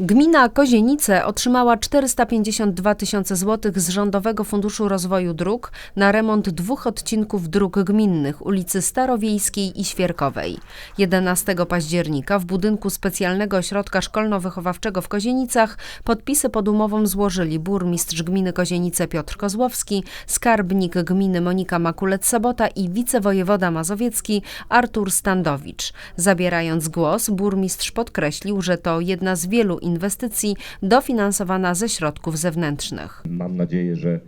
Gmina Kozienice otrzymała 452 tysiące złotych z Rządowego Funduszu Rozwoju Dróg na remont dwóch odcinków dróg gminnych ulicy Starowiejskiej i Świerkowej. 11 października w budynku Specjalnego Ośrodka Szkolno-Wychowawczego w Kozienicach podpisy pod umową złożyli burmistrz gminy Kozienice Piotr Kozłowski, skarbnik gminy Monika Makulec-Sobota i wicewojewoda mazowiecki Artur Standowicz. Zabierając głos, burmistrz podkreślił, że to jedna z wielu inwestycji dofinansowana ze środków zewnętrznych. Mam nadzieję, że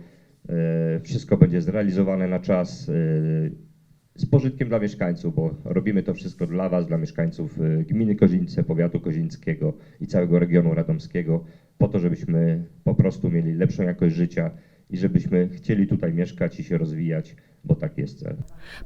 e, wszystko będzie zrealizowane na czas e, z pożytkiem dla mieszkańców, bo robimy to wszystko dla Was, dla mieszkańców e, gminy Kozińce, powiatu kozińskiego i całego regionu radomskiego, po to, żebyśmy po prostu mieli lepszą jakość życia i żebyśmy chcieli tutaj mieszkać i się rozwijać, bo tak jest cel.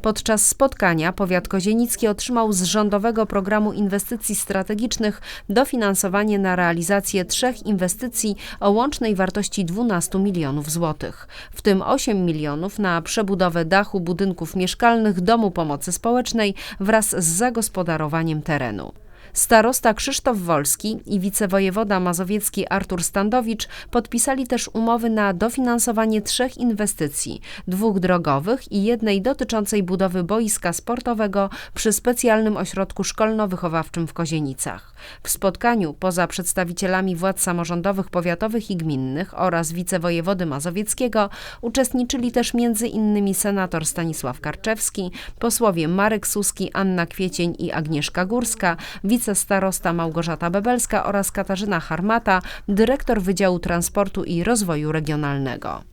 Podczas spotkania powiat kozienicki otrzymał z Rządowego Programu Inwestycji Strategicznych dofinansowanie na realizację trzech inwestycji o łącznej wartości 12 milionów złotych, w tym 8 milionów na przebudowę dachu budynków mieszkalnych Domu Pomocy Społecznej wraz z zagospodarowaniem terenu. Starosta Krzysztof Wolski i wicewojewoda mazowiecki Artur Standowicz podpisali też umowy na dofinansowanie trzech inwestycji, dwóch drogowych i jednej dotyczącej budowy boiska sportowego przy specjalnym ośrodku szkolno-wychowawczym w Kozienicach. W spotkaniu poza przedstawicielami władz samorządowych powiatowych i gminnych oraz wicewojewody mazowieckiego uczestniczyli też m.in. senator Stanisław Karczewski, posłowie Marek Suski, Anna Kwiecień i Agnieszka Górska, wicestarosta Małgorzata Bebelska oraz Katarzyna Harmata, dyrektor Wydziału Transportu i Rozwoju Regionalnego.